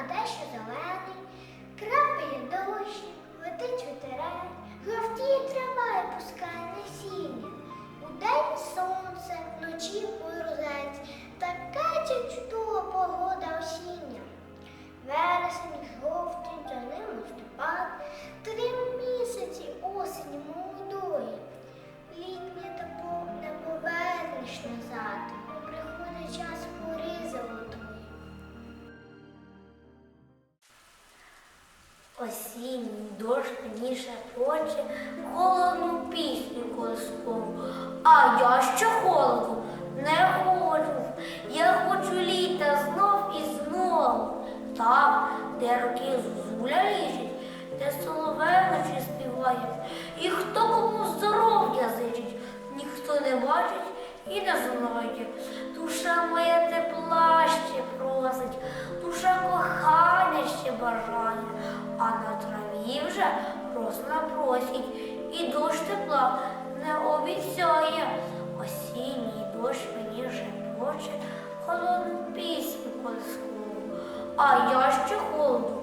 а дещо зелене. Осінній дощ мені шепоче холодну пісню колискову. А я ще холоду не хочу. Я хочу літа знов і знов. Там, де роки зозуля лічить, де соловейночі співають, і хто кому здоров'я зичить, ніхто не бачить і не знає. Душа моя тепла ще просить, душа кохання ще бажає, а на траві вже росла просінь, і дощ тепла не обіцяє. Осінній дощ мені вже шепоче холодну пісню колиску, А я ще холоду